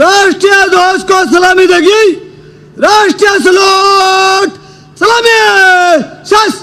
राष्ट्रीय ध्वज को सलामी देगी। राष्ट्रीय सलूट। सलामी! शस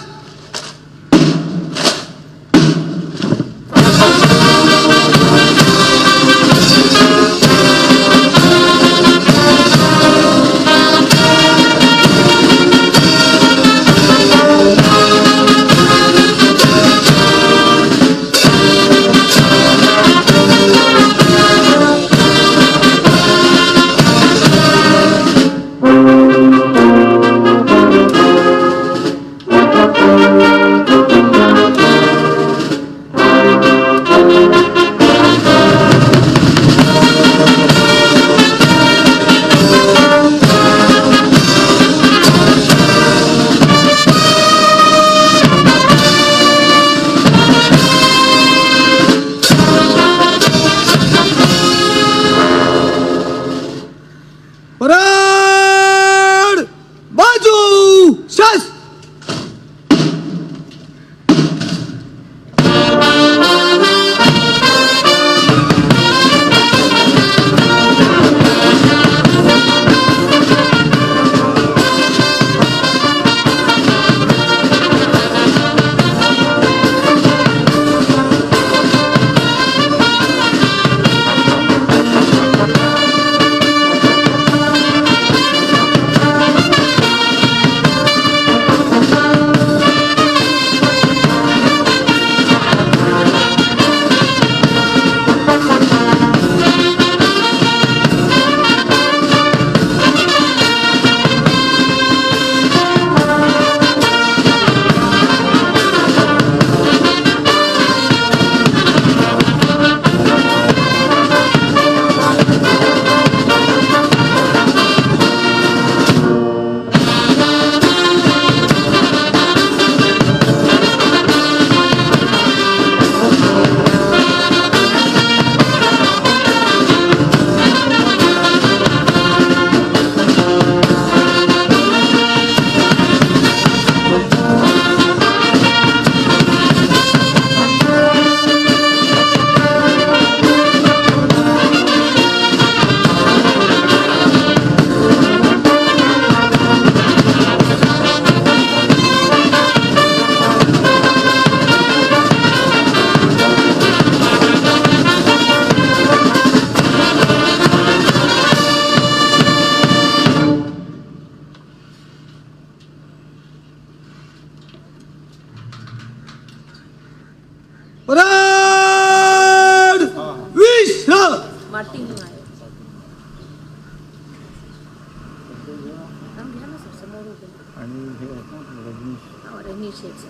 नाव रजनीश आहेत सर.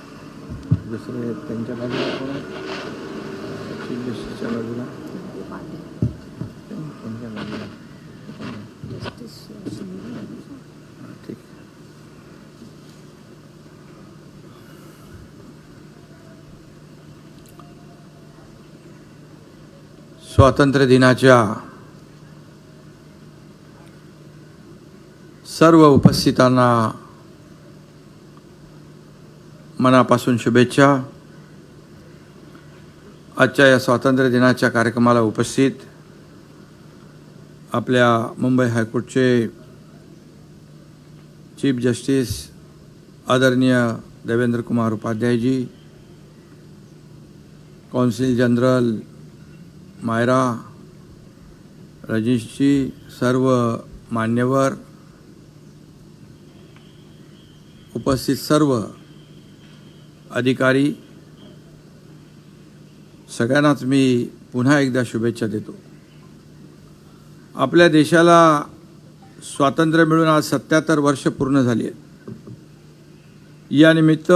दुसरे आहेत, त्यांच्या बाजूला कोण आहेत चीफ जस्टिसच्या बाजूला ते पाटील. त्यांच्या बाजूला जस्टिस सुनील आहे ना सर. हां, ठीक स्वातंत्र्य दिनाच्या सर्व उपस्थितांना मनापासून शुभेच्छा. आजच्या या स्वातंत्र्य दिनाच्या कार्यक्रमाला उपस्थित आपल्या मुंबई हायकोर्टचे चीफ जस्टिस आदरणीय देवेंद्र कुमार उपाध्यायजी कौन्सिल जनरल मायरा रजनीशजी सर्व मान्यवर उपस्थित सर्व अधिकारी सगळ्यांनाच मी पुन्हा एकदा शुभेच्छा देतो. आपल्या देशाला स्वातंत्र्य मिळून आज सत्याहत्तर वर्ष पूर्ण झाली आहेत. यानिमित्त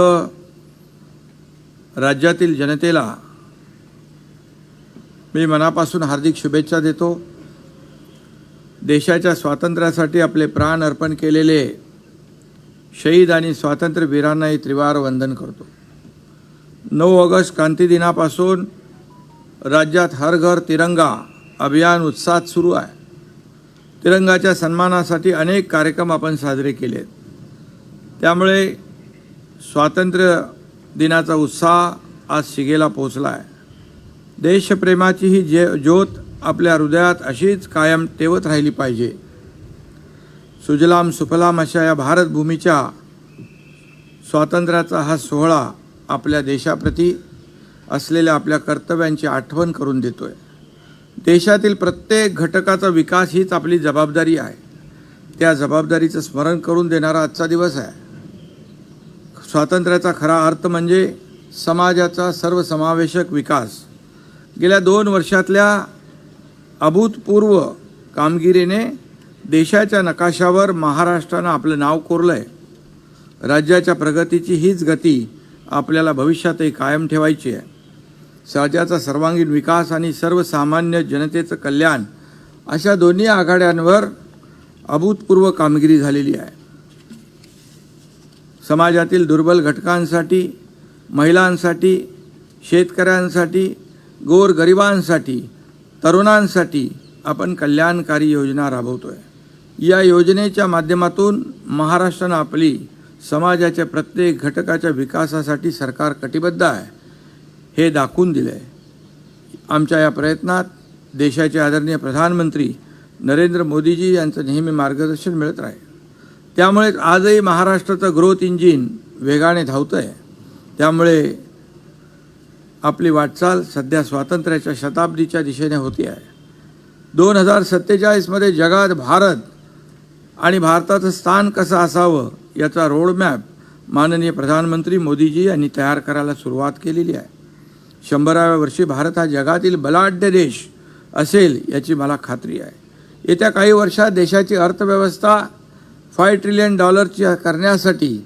राज्यातील जनतेला मी मनापासून हार्दिक शुभेच्छा देतो. देशाच्या स्वातंत्र्यासाठी आपले प्राण अर्पण केलेले शहीद आणि स्वातंत्र्यवीरांनाही त्रिवार वंदन करतो. नऊ ऑगस्ट क्रांती दिनापासून राज्यात हर घर तिरंगा अभियान उत्साहात सुरू आहे. तिरंगाच्या सन्मानासाठी अनेक कार्यक्रम आपण साजरे केले आहेत त्यामुळे स्वातंत्र्य दिनाचा उत्साह आज शिगेला पोचला आहे देशप्रेमाची ही जे ज्योत आपल्या हृदयात अशीच कायम तेवत राहिली पाहिजे. सुजलाम सुफलाम अशा या भारतभूमीच्या स्वातंत्र्याचा हा सोहळा आपल्या देशाप्रती असलेल्या आपल्या कर्तव्यांची आठवण करून देतो आहे देशातील प्रत्येक घटकाचा विकास हीच आपली जबाबदारी आहे. त्या जबाबदारीचं स्मरण करून देणारा आजचा दिवस आहे. स्वातंत्र्याचा खरा अर्थ म्हणजे समाजाचा सर्वसमावेशक विकास. गेल्या दोन वर्षातल्या अभूतपूर्व कामगिरीने देशाच्या नकाशावर महाराष्ट्रानं आपलं नाव कोरलं आहे राज्याच्या प्रगतीची हीच गती आपल्याला भविष्यातही कायम ठेवायची आहे. राज्याचा सर्वांगीण विकास आणि सर्वसामान्य जनतेचं कल्याण अशा दोन्ही आघाड्यांवर अभूतपूर्व कामगिरी झालेली आहे. समाजातील दुर्बल घटकांसाठी महिलांसाठी शेतकऱ्यांसाठी गोरगरिबांसाठी तरुणांसाठी आपण कल्याणकारी योजना राबवतो आहे या योजनेच्या माध्यमातून महाराष्ट्रानं आपली समाजाच्या प्रत्येक घटकाच्या विकासासाठी सरकार कटिबद्ध आहे. हे दाखवून दिलं आहे आमच्या या प्रयत्नात देशाचे आदरणीय प्रधानमंत्री नरेंद्र मोदीजी यांचं नेहमी मार्गदर्शन मिळत राहील. त्यामुळेच आजही महाराष्ट्राचं ग्रोथ इंजिन वेगाने धावतं आहे त्यामुळे आपली वाटचाल सध्या स्वातंत्र्याच्या शताब्दीच्या दिशेने होती आहे. दोन हजार सत्तेचाळीसमध्ये जगात भारत आणि भारताचं स्थान कसं असावं याचा रोडमॅप माननीय प्रधानमंत्री मोदीजी यांनी तयार करायला सुरुवात केलेली आहे. शंभराव्या वर्षी भारत हा जगातील बलाढ्य देश असेल याची मला खात्री आहे. येत्या काही वर्षात देशाची अर्थव्यवस्था फाय ट्रिलियन डॉलरची करण्यासाठी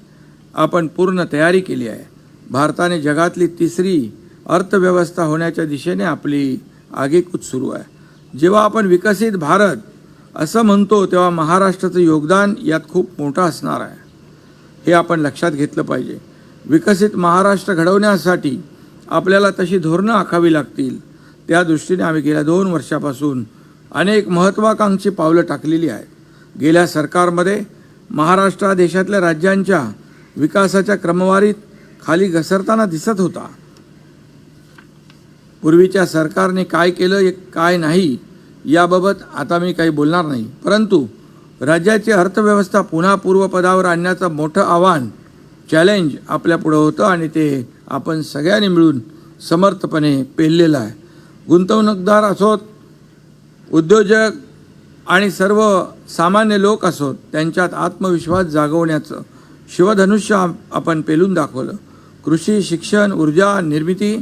आपण पूर्ण तयारी केली आहे. भारताने जगातली तिसरी अर्थव्यवस्था होण्याच्या दिशेने आपली आगेकूच सुरू आहे. जेव्हा आपण विकसित भारत असं म्हणतो तेव्हा महाराष्ट्राचं योगदान यात खूप मोठं असणार आहे. हे आपण लक्षात घेतलं पाहिजे. विकसित महाराष्ट्र घडवण्यासाठी आपल्याला तशी धोरणं आखावी लागतील. त्या दृष्टीने आम्ही गेल्या दोन वर्षापासून अनेक महत्त्वाकांक्षी पावलं टाकलेली आहेत. गेल्या सरकारमध्ये महाराष्ट्र देशातल्या राज्यांच्या विकासाच्या क्रमवारीत खाली घसरताना दिसत होता. पूर्वीच्या सरकारने काय केलं काय नाही याबाबत आता मी काही बोलणार नाही. परंतु राज्याची अर्थव्यवस्था पुन्हा पूर्वपदावर आणण्याचं मोठं आव्हान चॅलेंज आपल्यापुढं होतं आणि ते आपण सगळ्यांनी मिळून समर्थपणे पेललेलं आहे. गुंतवणूकदार असोत उद्योजक आणि सर्व सामान्य लोक असोत त्यांच्यात आत्मविश्वास जागवण्याचं शिवधनुष्य आपण पेलून दाखवलं. कृषी शिक्षण ऊर्जा निर्मिती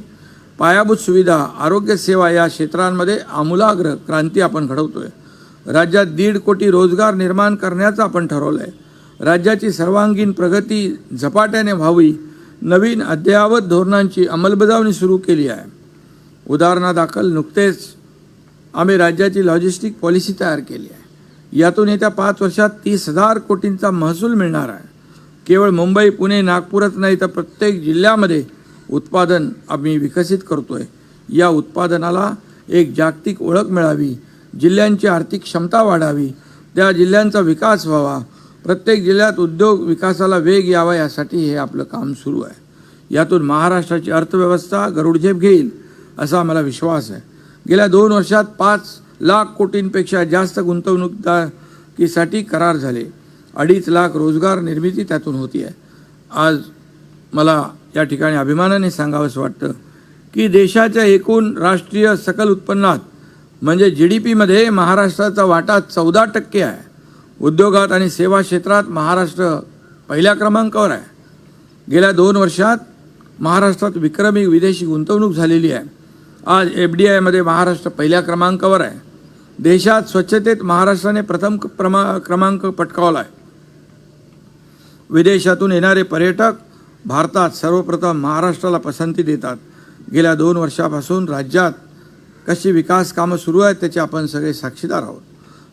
पायाभूत सुविधा आरोग्यसेवा या क्षेत्रांमध्ये आमूलाग्र क्रांती आपण घडवतो आहे राज्यात दीड कोटी रोजगार निर्माण करण्याचं आपण ठरवलं आहे राज्याची सर्वांगीण प्रगती झपाट्याने व्हावी नवीन अद्ययावत धोरणांची अंमलबजावणी सुरू केली आहे. उदाहरणादाखल नुकतेच आम्ही राज्याची लॉजिस्टिक पॉलिसी तयार केली आहे. यातून येत्या पाच वर्षात तीस हजार कोटींचा महसूल मिळणार आहे. केवळ मुंबई पुणे नागपूरच नाही तर प्रत्येक जिल्ह्यामध्ये उत्पादन आम्ही विकसित करतोय. या उत्पादनाला एक जागतिक ओळख मिळावी जिल्ह्यांची आर्थिक क्षमता वाढावी त्या जिल्ह्यांचा विकास व्हावा. प्रत्येक जिल्ह्यात उद्योग विकासाला वेग यावा यासाठी हे आपलं काम सुरू आहे. यातून महाराष्ट्राची अर्थव्यवस्था गरुडझेप घेईल असा मला विश्वास आहे. गेल्या दोन वर्षात पाच लाख कोटींपेक्षा जास्त गुंतवणूकदारीसाठी करार झाले. अडीच लाख रोजगार निर्मिती त्यातून होती आहे. आज मला या ठिकाणी अभिमानाने सांगावंसं वाटतं की देशाच्या एकूण राष्ट्रीय सकल उत्पन्नात म्हणजे जी डी पीमध्ये महाराष्ट्राचा वाटा चौदा टक्के आहे. उद्योगात आणि सेवा क्षेत्रात महाराष्ट्र पहिल्या क्रमांकावर आहे. गेल्या दोन वर्षात महाराष्ट्रात विक्रमी विदेशी गुंतवणूक झालेली आहे. आज एफ डी आयमध्ये महाराष्ट्र पहिल्या क्रमांकावर आहे. देशात स्वच्छतेत महाराष्ट्राने प्रथम क्रमा प्रमा क्रमांक पटकावला आहे. विदेशातून येणारे पर्यटक भारतात सर्वप्रथम महाराष्ट्राला पसंती देतात. गेल्या दोन वर्षापासून राज्यात कशी विकास कामं सुरू आहेत त्याचे आपण सगळे साक्षीदार आहोत.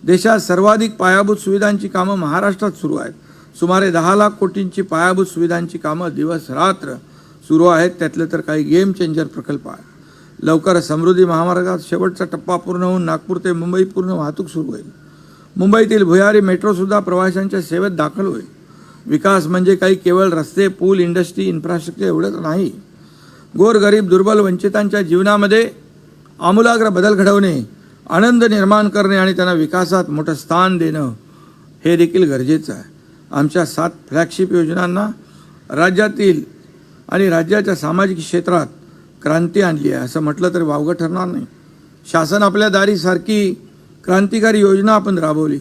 देशात सर्वाधिक पायाभूत सुविधांची कामं महाराष्ट्रात सुरू आहेत. सुमारे दहा लाख कोटींची पायाभूत सुविधांची कामं दिवस रात्र सुरू आहेत. त्यातले तर काही गेम चेंजर प्रकल्प आहेत. लवकर समृद्धी महामार्गात शेवटचा टप्पा पूर्ण होऊन नागपूर ते मुंबई पूर्ण वाहतूक सुरू होईल. मुंबईतील भुयारी मेट्रोसुद्धा प्रवाशांच्या सेवेत दाखल होईल. विकास म्हणजे काही केवळ रस्ते पूल इंडस्ट्री इन्फ्रास्ट्रक्चर एवढंच नाही. गोरगरीब दुर्बल वंचितांच्या जीवनामध्ये आमूलाग्र बदल घडवणे आनंद निर्माण करणे आणि त्यांना विकासात मोठं स्थान देणं हे देखील गरजेचं आहे. आमच्या सात फ्लॅगशिप योजनांना राज्यातील आणि राज्याच्या सामाजिक क्षेत्रात क्रांती आणली आहे. असं म्हटलं तरी वावगं ठरणार नाही. शासन आपल्या दारीसारखी क्रांतिकारी योजना आपण राबवली.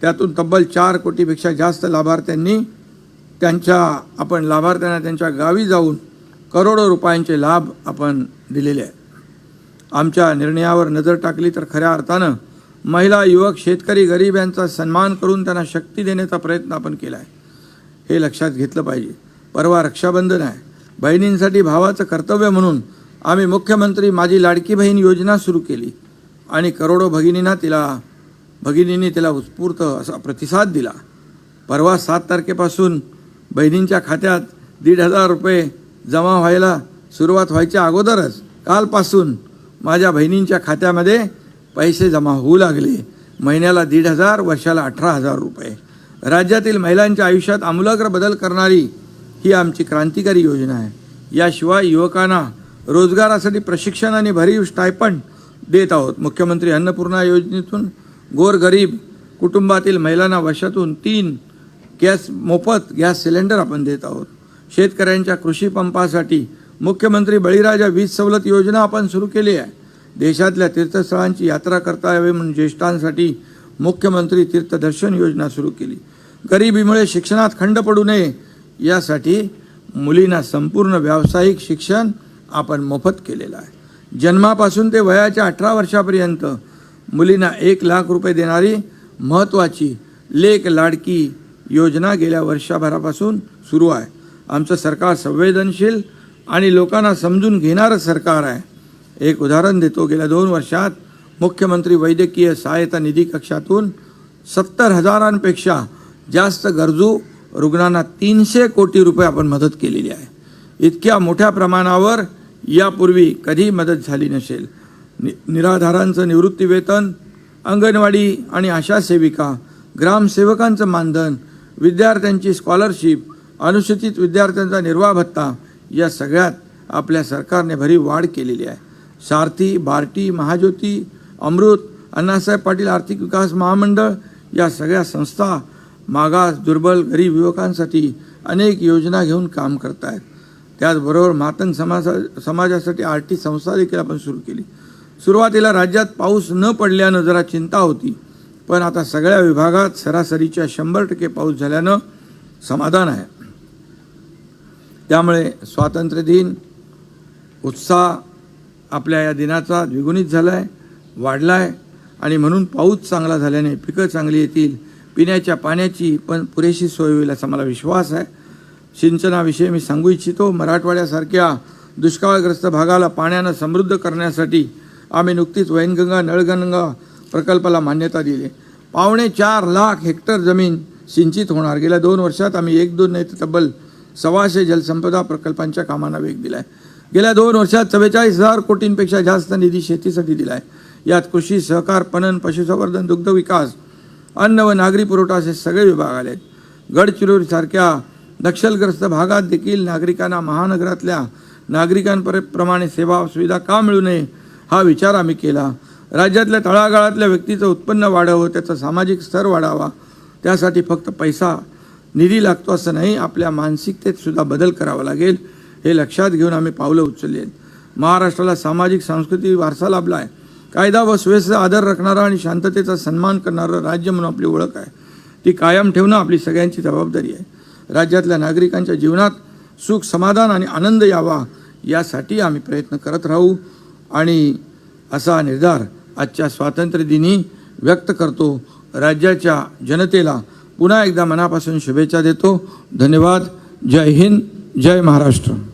त्यातून तब्बल चार कोटीपेक्षा जास्त लाभार्थ्यांनी त्यांच्या आपण लाभार्थ्यांना त्यांच्या गावी जाऊन करोडो रुपयांचे लाभ आपण दिलेले आहेत. आमच्या निर्णयावर नजर टाकली तर खऱ्या अर्थानं महिला युवक शेतकरी गरीब यांचा सन्मान करून त्यांना शक्ती देण्याचा प्रयत्न आपण केला आहे हे लक्षात घेतलं पाहिजे. परवा रक्षाबंधन आहे. बहिणींसाठी भावाचं कर्तव्य म्हणून आम्ही मुख्यमंत्री माझी लाडकी बहीण योजना सुरू केली. आणि करोडो भगिनींना तिला भगिनींनी तिला उत्स्फूर्त असा प्रतिसाद दिला. परवा सात तारखेपासून बहिणींच्या खात्यात दीड हजार रुपये जमा व्हायला सुरुवात व्हायच्या अगोदरच कालपासून माझ्या बहिणींच्या खात्यामध्ये पैसे जमा होऊ लागले. महिन्याला दीड हजार वर्षाला अठरा हजार रुपये. राज्यातील महिलांच्या आयुष्यात आमूलाग्र बदल करणारी ही आमची क्रांतिकारी योजना आहे. याशिवाय युवकांना रोजगारासाठी प्रशिक्षण आणि भरीव स्टायपंड देत आहोत. मुख्यमंत्री अन्नपूर्णा योजनेतून गोरगरीब कुटुंबातील महिलांना वर्षातून तीन गॅस मोफत गॅस सिलेंडर आपण देत आहोत. शेतकऱ्यांच्या कृषी पंपासाठी मुख्यमंत्री बळीराजा वीज सवलत योजना आपण सुरू केली आहे. देशातल्या तीर्थस्थळांची यात्रा करता यावी म्हणून ज्येष्ठांसाठी मुख्यमंत्री तीर्थदर्शन योजना सुरू केली. गरिबीमुळे शिक्षणात खंड पडू नये यासाठी मुलींना संपूर्ण व्यावसायिक शिक्षण आपण मोफत केलेलं आहे. जन्मापासून ते वयाच्या अठरा वर्षापर्यंत मुलींना एक लाख रुपये देणारी महत्त्वाची लेक लाडकी योजना गेल्या वर्षभरापासून सुरू आहे. आमचं सरकार संवेदनशील आणि लोकांना समजून घेणारं सरकार आहे. एक उदाहरण देतो गेल्या दोन वर्षात मुख्यमंत्री वैद्यकीय सहायता निधी कक्षातून सत्तर हजारांपेक्षा जास्त गरजू रुग्णांना तीनशे कोटी रुपये आपण मदत केलेली आहे. इतक्या मोठ्या प्रमाणावर यापूर्वी कधी मदत झाली नसेल. नि निराधारांचं निवृत्तीवेतन अंगणवाडी आणि आशा सेविका ग्रामसेवकांचं मानधन विद्यार्थ्यांची स्कॉलरशिप अनुसूचित विद्यार्थ्यांचा निर्वाह भत्ता या सगळ्यात आपल्या सरकारने भरीव वाढ केलेली आहे. सारथी बार्टी महाज्योती अमृत अण्णासाहेब पाटील आर्थिक विकास महामंडळ या सगळ्या संस्था मागास दुर्बल गरीब युवकांसाठी अनेक योजना घेऊन काम करत आहेत त्याचबरोबर मातंग समाजा समाजासाठी आर टी संस्था देखील आपण सुरू केली. सुरुवातीला राज्यात पाऊस न पडल्यानं जरा चिंता होती पण आता सगळ्या विभागात सरासरीच्या शंभर टक्के पाऊस झाल्यानं समाधान आहे. त्यामुळे स्वातंत्र्य दिन उत्साह आपल्या या दिनाचा द्विगुणित झाला आहे वाढला आहे आणि म्हणून पाऊस चांगला झाल्याने पिकं चांगली येतील पिण्याच्या पाण्याची पण पुरेशी सोय होईल असा मला विश्वास आहे. सिंचनाविषयी मी सांगू इच्छितो मराठवाड्यासारख्या दुष्काळग्रस्त भागाला पाण्यानं समृद्ध करण्यासाठी आम्ही नुकतीच वैनगंगा नळगंगा प्रकल्पाला मान्यता दिली. पावणे चार लाख हेक्टर जमीन सिंचित होणार. गेल्या दोन वर्षात आम्ही एक दोन नाही तर तब्बल सव्वाशे जलसंपदा प्रकल्पांच्या कामांना वेग दिला आहे गेल्या दोन वर्षात चव्वेचाळीस हजार कोटींपेक्षा जास्त निधी शेतीसाठी दिला आहे यात कृषी सहकार पणन पशुसंवर्धन दुग्ध विकास अन्न व नागरी पुरवठा असे सगळे विभाग आले आहेत गडचिरोलीसारख्या नक्षलग्रस्त भागात देखील नागरिकांना महानगरातल्या नागरिकांप्रमाणे सेवा सुविधा का मिळू नये हा विचार आम्ही केला. राज्यातल्या तळागाळातल्या व्यक्तीचं उत्पन्न वाढावं त्याचा सामाजिक स्तर वाढावा त्यासाठी फक्त पैसा निधी लागतो असं नाही आपल्या मानसिकतेत सुद्धा बदल करावा लागेल हे लक्षात घेऊन आम्ही पावलं उचलली आहेत. महाराष्ट्राला सामाजिक सांस्कृतिक वारसा लाभला आहे कायदा व सुव्यवस्थेचा आदर राखणारा आणि शांततेचा सन्मान करणारं राज्य म्हणून आपली ओळख आहे. ती कायम ठेवणं आपली सगळ्यांची जबाबदारी आहे. राज्यातल्या नागरिकांच्या जीवनात सुख समाधान आणि आनंद यावा यासाठी आम्ही प्रयत्न करत राहू आणि असा निर्धार आजच्या स्वातंत्र्यदिनी व्यक्त करतो. राज्याच्या जनतेला पुन्हा एकदा मनापासून शुभेच्छा देतो. धन्यवाद. जय हिंद जय महाराष्ट्र.